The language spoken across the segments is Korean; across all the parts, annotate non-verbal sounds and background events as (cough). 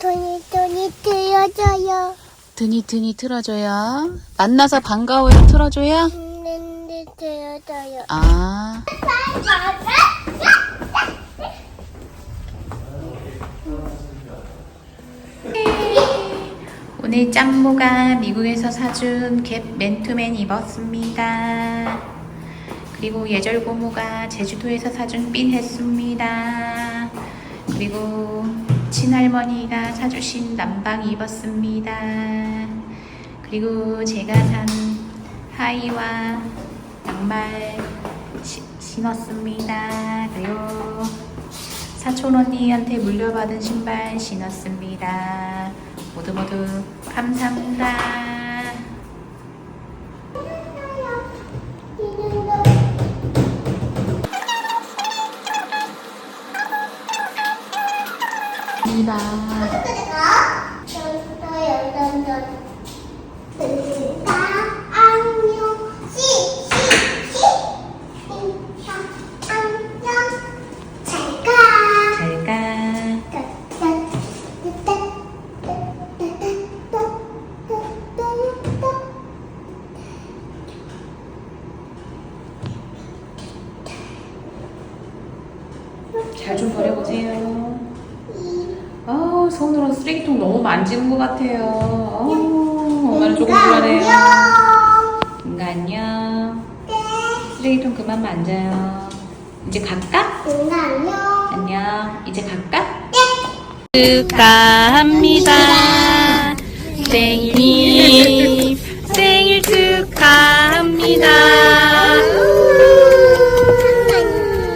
돈이 돈이 들어줘요. 드니 드니 틀어줘요. 만나서 반가워요 틀어줘요. 네, 들어줘요. 아 오늘 짬모가 미국에서 사준 갭 맨투맨 입었습니다. 그리고 예절 고모가 제주도에서 사준 핀 했습니다. 그리고 친할머니가 사주신 남방 입었습니다. 그리고 제가 산 하의와 양말 시- 신었습니다. 그리고 사촌 언니한테 물려받은 신발 신었습니다. 모두 모두 감사합니다. 입 너무 만지는 것 같아요. 엄마는 조금 불안해요. 인가 안녕. 쓰레기통 그만 만져요. 이제 갈까? 안녕. 안녕. 이제 갈까? 축하합니다. 생일, 생일 축하합니다.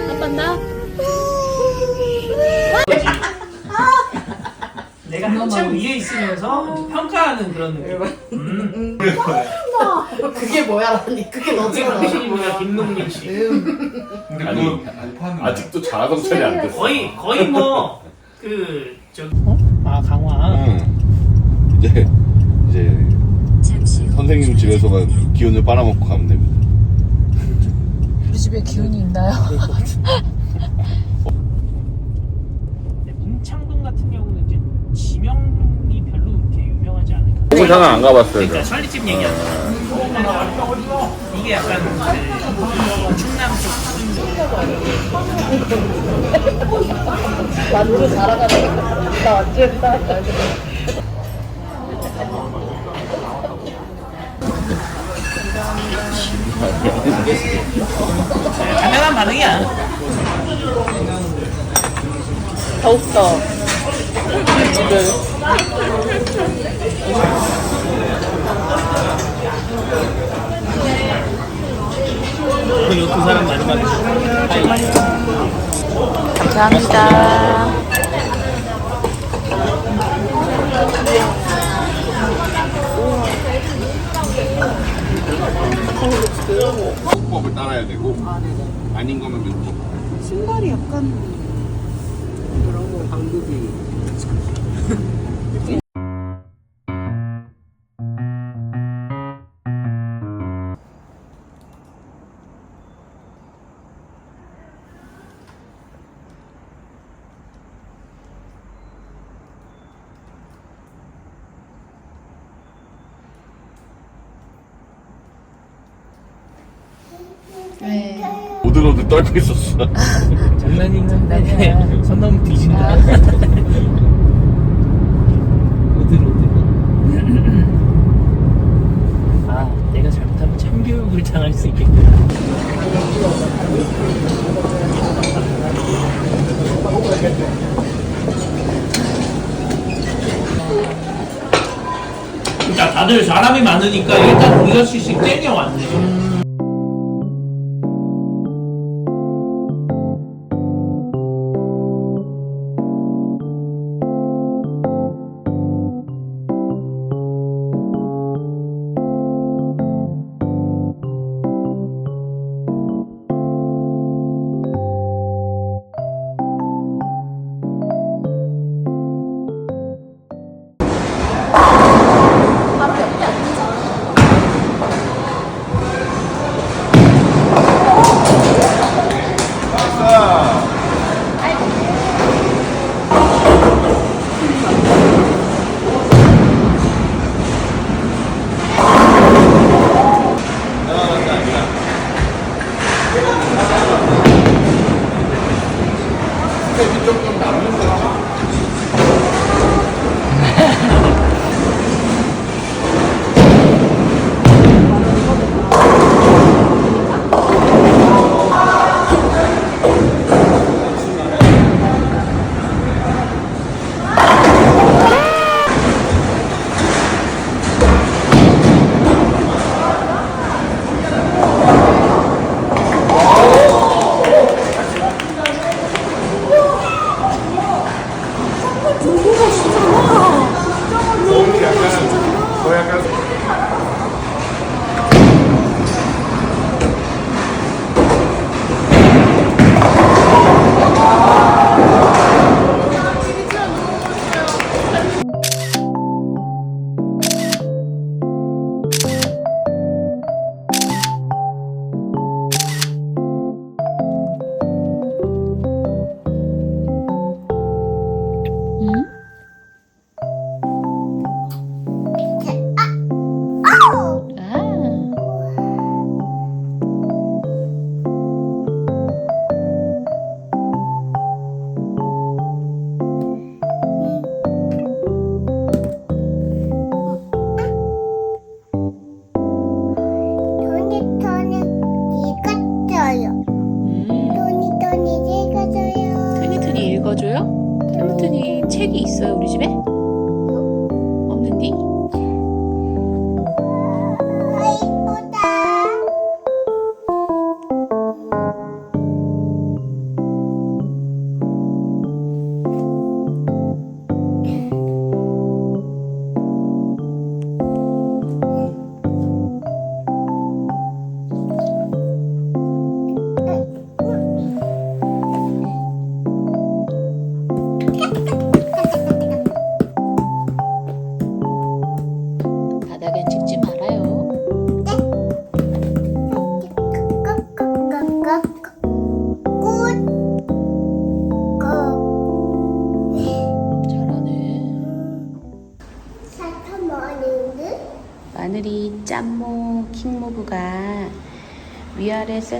한 번 더. 내가 한참 위에 있으면서 평가하는 그런 느낌. 음. 그게 뭐야라니 그게 그게 너잖아 당신입니다, 김동민 씨. 근데 아니, 그거 아직도 자가성찰이 안 됐어. 거의 거의 뭐 (laughs) 그 저기 아 강화. 응. 이제 이제 선생님 집에서만 기운을 빨아먹고 가면 됩니다. 우리 집에 기운이 있나요? (laughs) 네, 문창동 같은 경우는 이제 지명이 별로 그렇게 유명하지 않으니까. 홍보장은 안 가봤어요. 그러니까 설리집 얘기하는 거. 이게 약간 그 충남 쪽 완전 살아가네 나 완전 살아가네 당연한 반응이야. 더욱더 그두 사람 많이 받으시 감사합니다. 법을 따라야 되고 아닌 거면 민법. 신발이 약간 그런 거 방법이 네. 오들오들 떨고 있었어. 장난이긴 한데 선 넘으면 뒤진다. 오들오들. 아, 내가 잘못하면 당할 수 있겠구나. 그러니까 다들 사람이 많으니까 일단 우리가 씩 땡겨왔네. 这以去中东打工去了。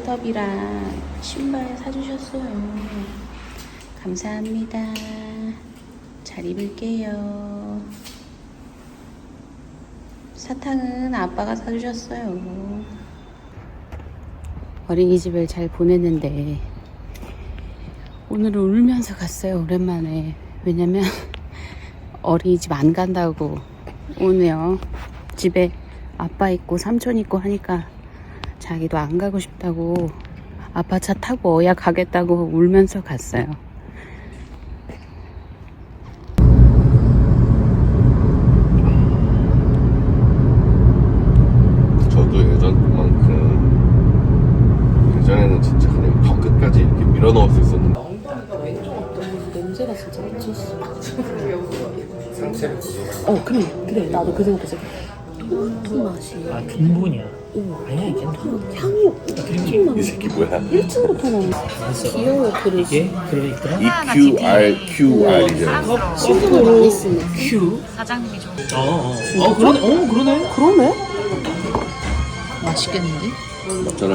셋업이랑 신발 사주셨어요. 감사합니다. 잘 입을게요. 사탕은 아빠가 사주셨어요. 어린이집을 잘 보냈는데 오늘은 울면서 갔어요. 오랜만에. 왜냐면 어린이집 안 간다고 오네요. 집에 아빠 있고 삼촌 있고 하니까 자기도 안 가고 싶다고 아빠 차 타고 어야 가겠다고 울면서 갔어요. 저도 예전만큼 예전에는 진짜 그냥 턱 끝까지 이렇게 밀어 넣을 수 있었는데 냄새가 진짜 미쳤어. 상체를 어, 그래, 그래. 나도 그 생각했어. 토마토 맛이. 아 근본이야 아니야 괜찮아 향이 없고 치킨 맛. 이 새끼 뭐야 1층부터 나온 귀여워, 그릇이. 이게 들어있더라 EQRQR이잖아 친구가 많이 쓰네. 큐 사장님이 좀 어 어 어, 그러네 어 그러네 그러네? 맛있겠는데? 저는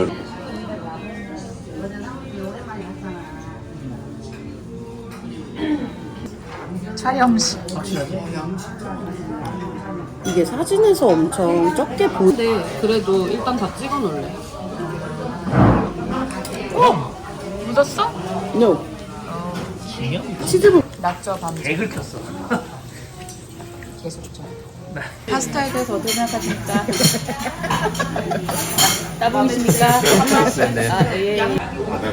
촬영시. 이게 사진에서 엄청 적게 보는데 그래도 일단 다 찍어 놓을래. 묻었어? No. 진영 치즈볼. 낙저 밤개 긁혔어 (laughs) 계속 줘. 파스타에도 더 드나가니까. (laughs) 따봉이십니까? 아, 예. 바다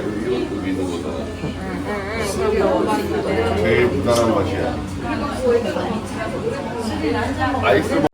여기 여기 있는 거잖아 제일 무난한 맛이야 아이스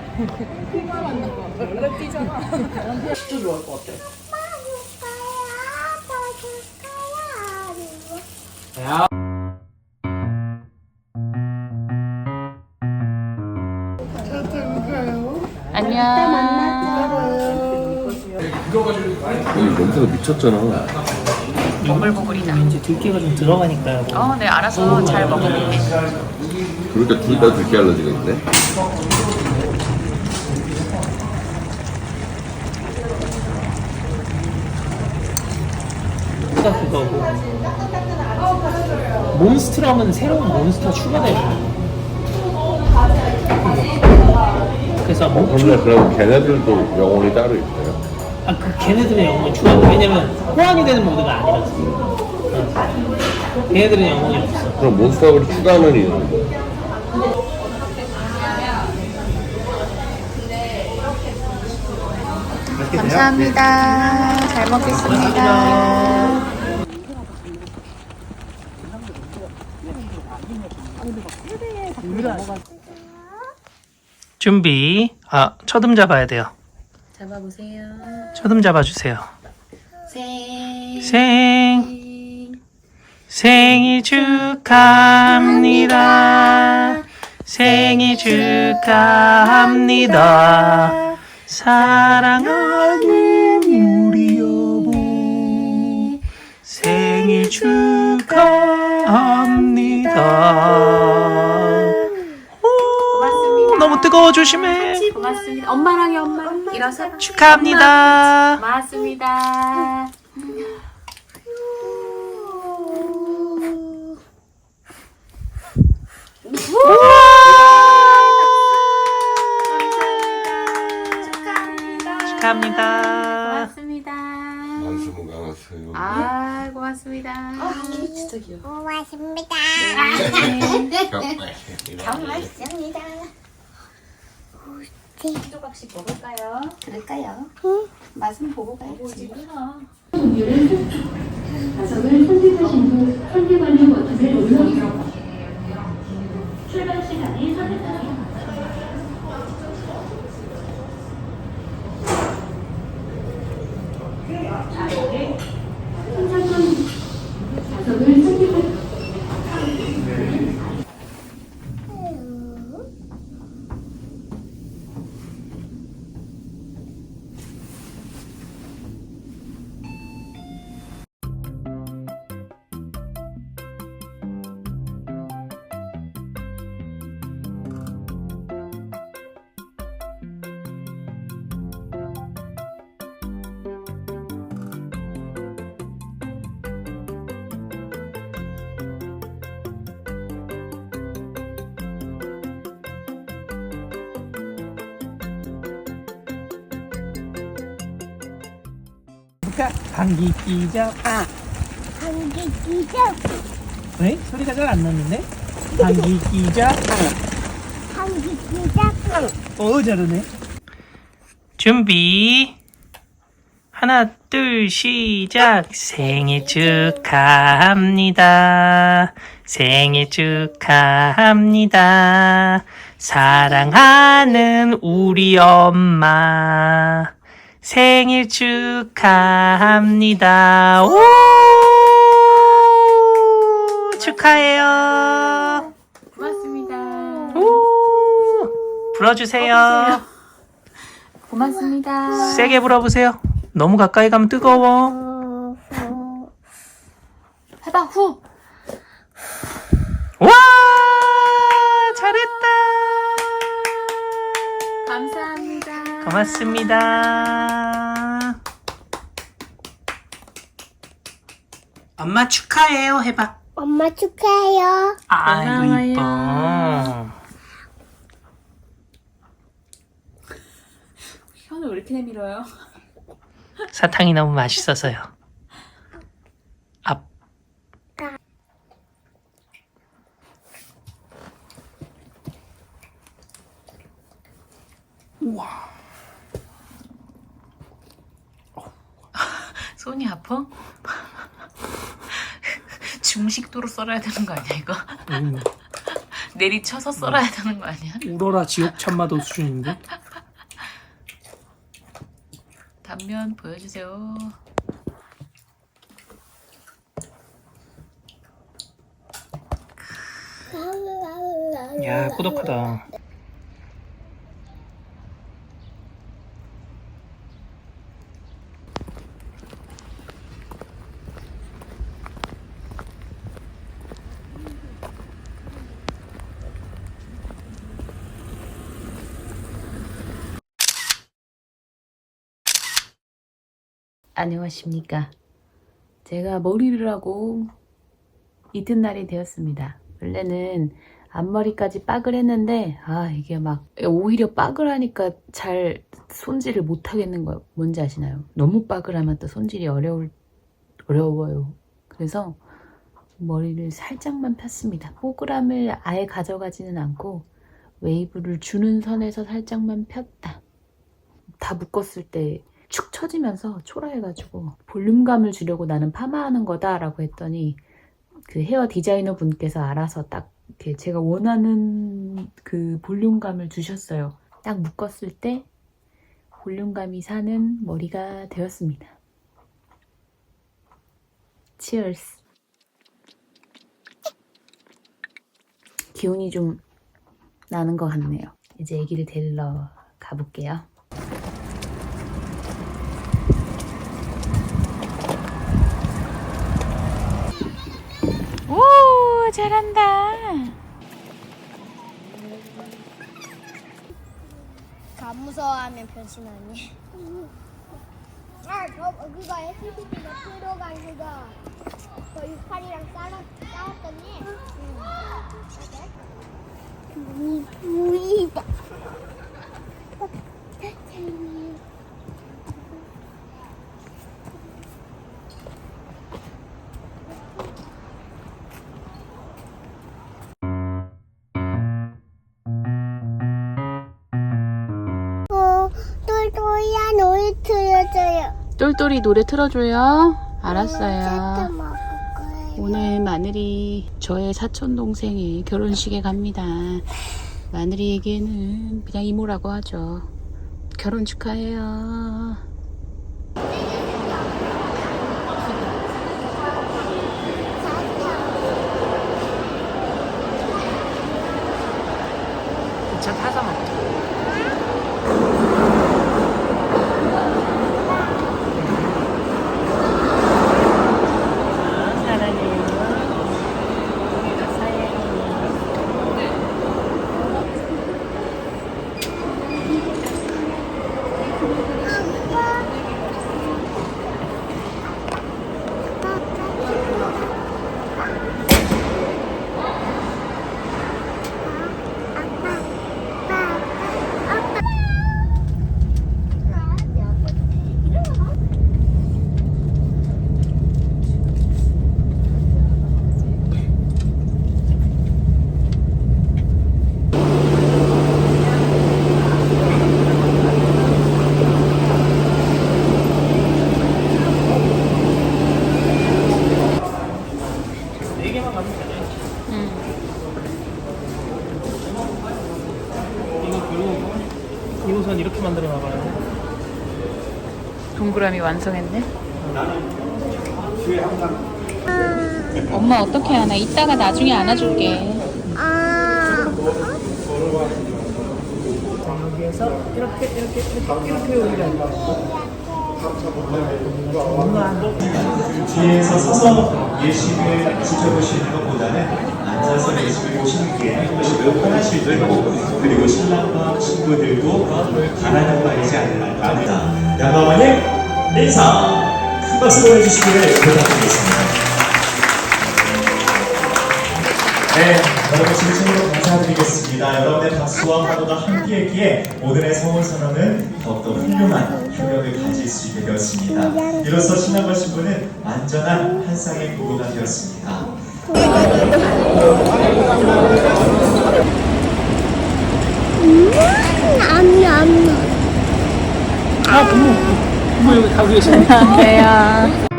안녕. 여기 냄새가 미쳤잖아 보글보글이다. 이제 들깨가 좀 들어가니까 뭐 어, 네 알아서 잘 먹어볼게. 그러니까 둘 다 들깨 알러지가 있네 가 그거고 몬스트라면 새로운 몬스터 추가되고 그래서 뭐, 근데 그럼 걔네들도 영혼이 따로 있어요? 아, 그 걔네들의 영혼이 추가돼 왜냐면 호환이 되는 모드가 아니라서 어. 걔네들은 영혼이 없어 그럼 몬스터를 추가하면 있는 감사합니다. 잘 먹겠습니다. 준비. 아, 첫음 잡아야 돼요. 잡아보세요. 첫음 잡아주세요. 생. 생. 생일 축하합니다. 생일 축하합니다. 사랑하는 우리 여보. 생일 축하 조심해. 고맙습니다. 엄마랑이 엄마. 일어서. 축하합니다. 고맙습니다. 축하합니다. 고맙습니다. 만수무 강하세요. 아, 고맙습니다. 고맙습니다. 정말. 조각씩 먹을까요? 그럴까요? 맛은 보고 가야지. 좌석을 선택하신 후 선택 완료 버튼을 눌러주세요. 출발 시간이 감기 끼자. 감기 기적. 왜? 소리가 잘안 나는데? 감기 끼자. 감기 기적. 어, 잘하네. 준비. 하나, 둘, 시작. 생일 축하합니다. 생일 축하합니다. 사랑하는 우리 엄마. 생일 축하합니다. 오! 축하해요. 고맙습니다. 오! 불어주세요. 고맙습니다. 세게 불어보세요. 너무 가까이 가면 뜨거워. 해봐, 후. 와! 잘했다. 감사합니다. 고맙습니다. 엄마 축하해요. 해봐. 엄마 축하해요. 아이고, 고마워요. 이뻐. 혀는 왜 이렇게 내밀어요? 사탕이 너무 맛있어서요. 손이 아파? (laughs) 중식도로 썰어야 되는 거 아니야, 이거? 내리쳐서 썰어야 되는 거 아니야? 우러라 지옥 참마도 수준인데? 단면 보여주세요. 야, 꾸덕하다. 안녕하십니까. 제가 머리를 하고 이튿날이 되었습니다. 원래는 앞머리까지 빡을 했는데, 아, 이게 막, 오히려 빡을 하니까 잘 손질을 못 하겠는 거 뭔지 아시나요? 너무 빡을 하면 또 손질이 어려울, 어려워요. 그래서 머리를 살짝만 폈습니다. 뽀글함을 아예 가져가지는 않고 웨이브를 주는 선에서 살짝만 폈다. 다 묶었을 때 축 처지면서 초라해가지고 볼륨감을 주려고 나는 파마하는 거다라고 했더니 그 헤어 디자이너 분께서 알아서 딱 이렇게 제가 원하는 그 볼륨감을 주셨어요. 딱 묶었을 때 볼륨감이 사는 머리가 되었습니다. 치얼스. 기운이 좀 나는 것 같네요. 이제 아기를 데리러 가볼게요. 오, 잘한다. 안 무서워하면 변신하니. 아, 저 그거 SCP가 들어간 그거. 저 유칼이랑 싸웠, 싸웠더니. 응. 무이다. 똘똘이 노래 틀어줘요. 알았어요. 오늘 마늘이 저의 사촌 동생의 결혼식에 갑니다. 마늘이에게는 그냥 이모라고 하죠. 결혼 축하해요. 2호선 이렇게 만들어 놔봐요. 동그라미 완성했네. 아. 엄마 어떻게 하나? 이따가 나중에 안아줄게. 자, 여기에서 이렇게, 이렇게, 이렇게, 이렇게 올려. 뒤에서 서서 예식을 지켜보시는 것보다는 앉아서 예식을 보시는 게 훨씬 더 편하실 테고 그리고 신랑과 친구들도 바라는 바이지 않을까 양가마님 인사 큰 박수 보내주시기를 부탁드리겠습니다 네, 여러분 진심으로 감사드리겠습니다. 여러분의 박수와 환호가 함께했기에 오늘의 성원 선언은 더욱더 훌륭한 효력을 가질 수 있게 되었습니다. 이로써 신랑과 신부는 완전한 한 쌍의 부부가 되었습니다. 냠냠. 뭐 여기 가고 계시네. 안녕하세요.